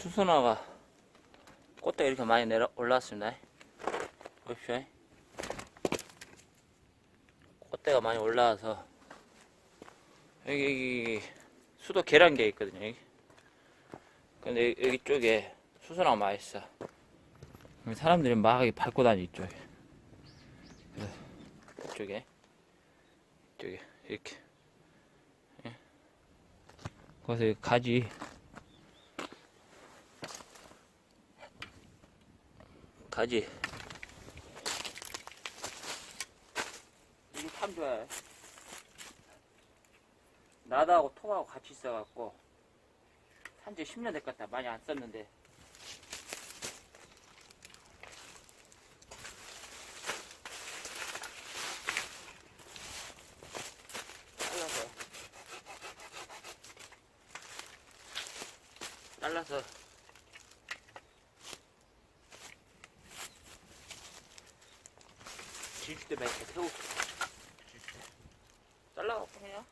수선화가 꽃대가 이렇게 많이 내려 올라왔습니다. 보십시오. 꽃대가 많이 올라와서 여기, 여기 수도 계란계 있거든요. 여기. 근데 여기, 여기 쪽에 수선화가 많이 있어. 사람들이 막 밟고 다니 이쪽에. 이쪽에 이쪽에 이렇게. 예. 거기서 이 가지 가지. 이게 참 좋아요 나다하고 통하고 같이 있어갖고 산지 10년 됐것 같다. 많이 안 썼는데. 잘라서. 잘라서 질줄 때 맺게 세우고 잘라갖고 그냥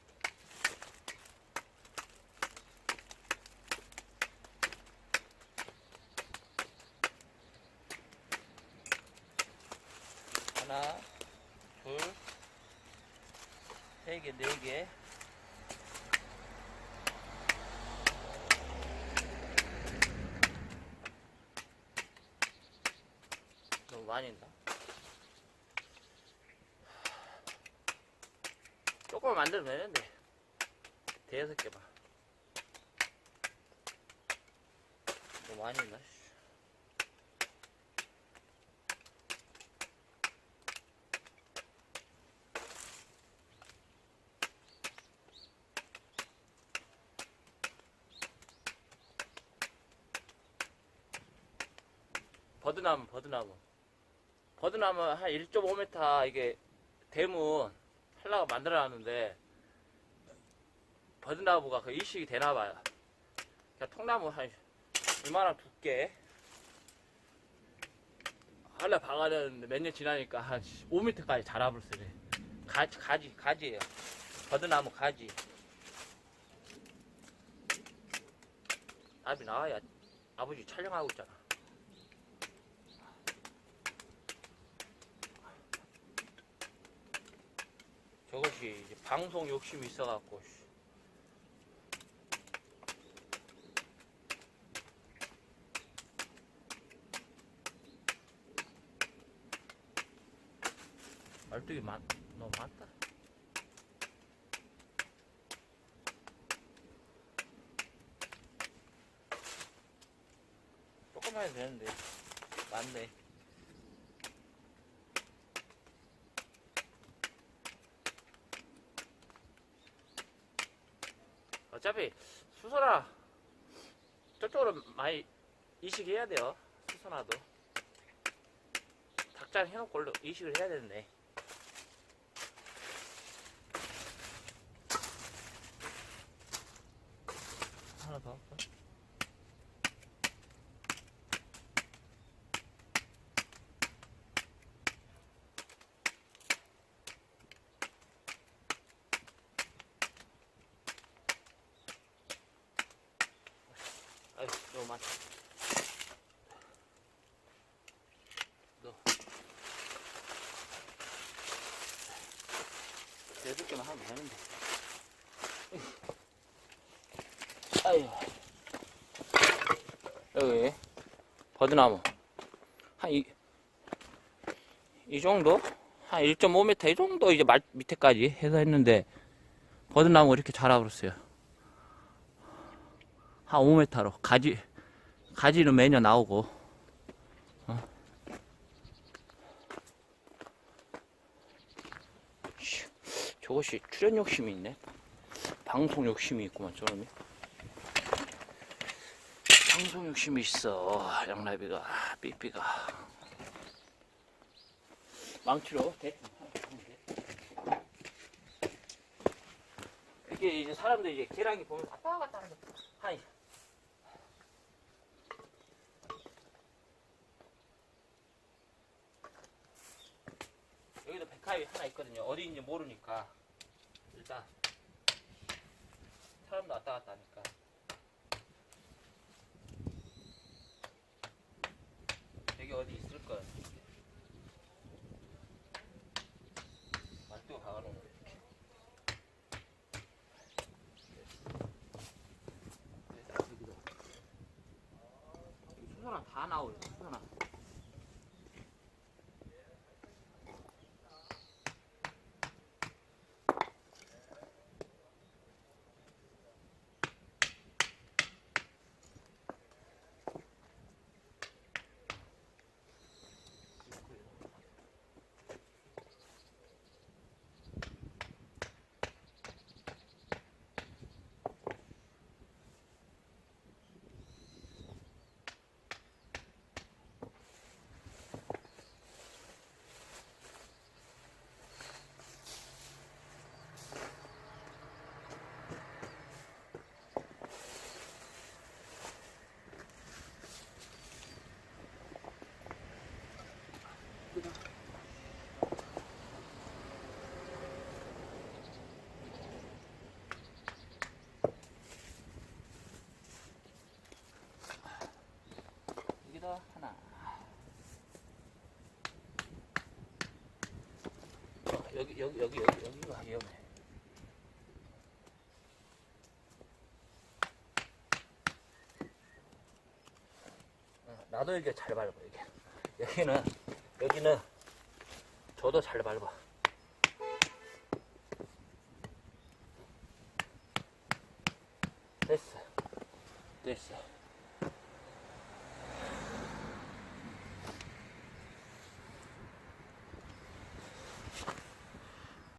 하나 둘세 개, 네 개. 너무 많이 있나? 조금만 만들면 되는데 대여섯 개만 너무 많이 있나? 씨. 버드나무 버드나무 버드나무 한 1.5m 이게 대문 하려고 만들어 놨는데 버드나무가 그 이식이 되나 봐요. 그냥 통나무 한 이만한 두께. 하려 박아야 되는데 몇 년 지나니까 한 5m까지 자라버렸어요. 가지 가지 가지예요. 버드나무 가지. 나비 나와야 아버지 촬영하고 있잖아 저것이 이제 방송 욕심이 있어갖고 씨. 말뚝이 많, 너무 많다. 조금만 해도 되는데 많네. 어차피 수선화 저쪽으로 많이 이식해야 돼요. 수선화도 닭장 해놓고 원래 이식을 해야 되는데. 하나 더 할까? 많다. 너. 여덟 개만 하면 되는데. 아유. 여기, 버드나무. 한 이, 이 정도? 한 1.5m 이 정도 이제 말, 밑에까지 해서 했는데, 버드나무 이렇게 자라버렸어요. 한 5m로 가지 가지는 매년 나오고. 어? 씨, 저것이 출연 욕심이 있네. 방송 욕심이 있구만 저놈이. 방송 욕심이 있어 양라비가 삐삐가. 망치로 대. 이게 이제 사람들이 이제 계량이 보면 왔다 갔다 하는 거 하이 백화이 하나 있거든요. 어디인지 모르니까 일단 사람도 왔다 갔다 하니까 어디 있을 거야. 말뚝 박아놓은 거 이렇게. 됐어, 여기다. 여기 수선화 다 나오요, 수선화. 여기다 하나. 어, 여기 여기 여기 여기 여기가 위험해. 어, 나도 이게 잘 밟아 이게. 여기는 여기는 저도 잘 밟아. 됐어. 됐어.